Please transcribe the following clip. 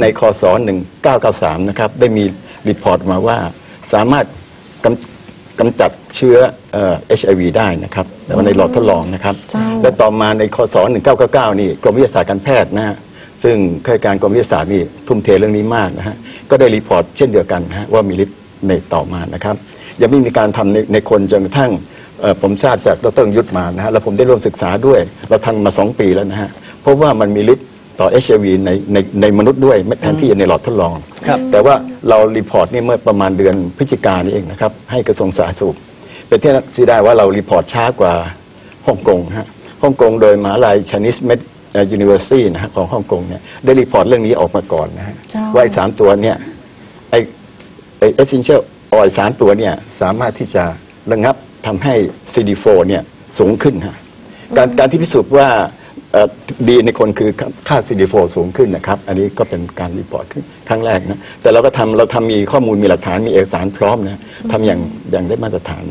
ในคศ1993 นะครับ ได้มีรีพอร์ตมาว่าสามารถกำกำจัดเชื้อเอ่อ HIV ได้นะครับแต่ว่าในหลอดทดลองนะครับเจ้าและต่อมาในคศ1999 นี่กรมวิทยาศาสตร์การแพทย์นะฮะซึ่งข้าราชการกรมวิทยาศาสตร์นี่ทุ่มเทเรื่องนี้มากนะฮะก็ได้รีพอร์ตเช่นเดียวกันนะฮะว่ามีฤทธิ์ในต่อมานะครับ ยังไม่มีการทำในในคนจนกระทั่งเอ่อผมทราบจากดรยุทธมานะฮะแล้วผมได้ร่วมศึกษาด้วย เราทำมา 2 ปีแล้วนะฮะเพราะว่ามันมีฤทธิ์ ต่อ HIV ในในในมนุษย์ด้วยไม่แทนที่จะในหลอดทดลอง ครับแต่ว่าเรารีพอร์ตนี่เมื่อประมาณเดือนพฤศจิกายนนี่เองนะครับ ให้กระทรวงสาธารณสุข เป็นที่ที่ได้ว่าเรารีพอร์ตช้ากว่าฮ่องกงฮะฮ่องกงโดยมหาลัย Chinese Med University นะฮะของฮ่องกงเนี่ยได้รีพอร์ตเรื่องนี้ออกมาก่อนนะฮะเจ้า ว่าไอ้สามตัวเนี่ยไอ้ไอ้ essential oil สามตัวเนี่ยสามารถที่จะระงับทำให้ CD4 เนี่ยสูงขึ้นฮะการการที่พิสูจน์ว่าเอ่อ ดีในคนคือค่า CD4 สูงขึ้นนะครับ อันนี้ก็เป็นการรีพอร์ตครั้งแรกนะ แต่เราก็ทำเราทำมีข้อมูลมีหลักฐานมีเอกสารพร้อมนะทำอย่างอย่างได้มาตรฐาน